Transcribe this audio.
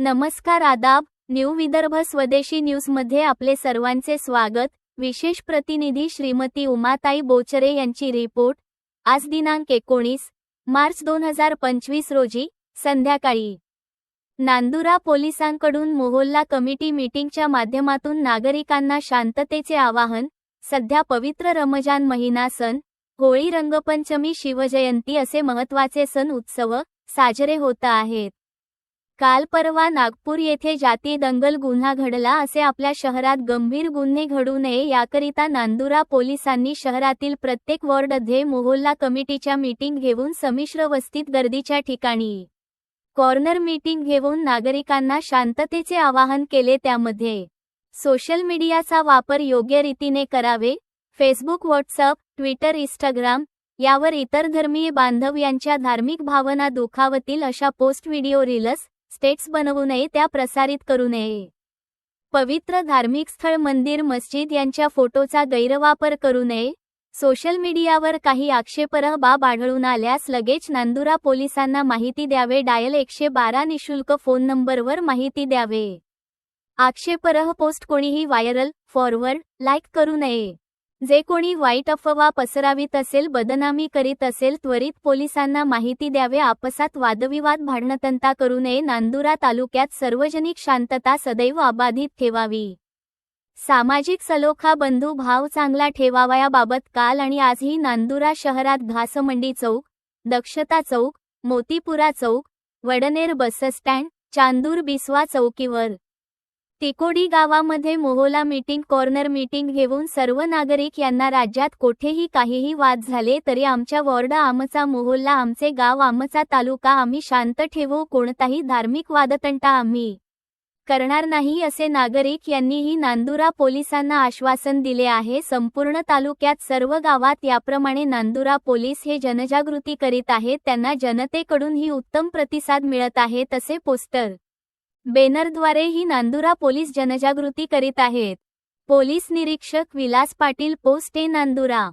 नमस्कार आदाब न्यू विदर्भ स्वदेशी न्यूजमध्ये आपले सर्वांचे स्वागत. विशेष प्रतिनिधी श्रीमती उमाताई बोचरे यांची रिपोर्ट. आज दिनांक एकोणीस मार्च दोन हजार पंचवीस रोजी संध्याकाळी. नांदुरा पोलिसांकडून मोहोल्ला कमिटी मीटिंगच्या माध्यमातून नागरिकांना शांततेचे आवाहन. सध्या पवित्र रमजान महिना सण. होळी रंगपंचमी शिवजयंती असे महत्त्वाचे सण उत्सव साजरे होत आहेत. काल परवा नागपूर येथे जाती दंगल गुन्हा घडला असे आपल्या शहरात गंभीर गुन्हे घडू नये याकरिता नांदुरा पोलिसांनी शहरातील प्रत्येक वॉर्डमध्ये मोहल्ला कमिटीच्या मीटिंग घेऊन संमिश्र वस्तीत गर्दीच्या ठिकाणी कॉर्नर मीटिंग घेऊन नागरिकांना शांततेचे आवाहन केले त्यामध्ये सोशल मीडियाचा वापर योग्य रीतीने करावे फेसबुक व्हॉट्सअप ट्विटर इंस्टाग्राम यावर इतर धर्मीय बांधव यांच्या धार्मिक भावना दुखावतील अशा पोस्ट व्हिडिओ रील्स स्टेट्स बनवू नये त्या प्रसारित करू नये. पवित्र धार्मिक स्थळ मंदिर मस्जिद यांच्या फोटोचा गैरवापर करू नये. सोशल मीडियावर काही आक्षेपरह बाब आढळून आल्यास लगेच नांदुरा पोलिसांना माहिती द्यावे. डायल एकशे बारा निशुल्क फोन नंबरवर माहिती द्यावे. आक्षेपरह पोस्ट कोणीही व्हायरल फॉरवर्ड लाईक करू नये. जे कोणी वाईट अफवा पसरावीत असेल बदनामी करीत असेल त्वरित पोलिसांना माहिती द्यावे आपसात वादविवाद भांडणतंता करू नये नांदुरा तालुक्यात सार्वजनिक शांतता सदैव अबाधित ठेवावी. सामाजिक सलोखा बंधू भाव चांगला ठेवावयाबाबत काल आणि आजही नांदुरा शहरात घासमंडी चौक दक्षता चौक मोतीपुरा चौक वडनेर बसस्टँड चांदूर बिस्वा चौकीवर तिकोडी गावामध्ये मोहोला मीटिंग कॉर्नर मीटिंग घेऊन सर्व नागरिक यांना राज्यात कोठेही काहीही वाद झाले तरी आमच्या वॉर्ड आमचा मोहोल्ला आमचे गाव आमचा तालुका आम्ही शांत ठेवू कोणताही धार्मिक वादतंटा आम्ही करणार नाही असे नागरिक यांनीही नांदुरा पोलिसांना आश्वासन दिले आहे. संपूर्ण तालुक्यात सर्व गावात याप्रमाणे नांदुरा पोलीस हे जनजागृती करीत आहेत. त्यांना जनतेकडून ही उत्तम प्रतिसाद मिळत आहे तसे पोस्टर बॅनरद्वारेही नांदुरा पोलीस जनजागृती करीत आहेत. पोलीस निरीक्षक विलास पाटील पोस्ट ए नांदुरा.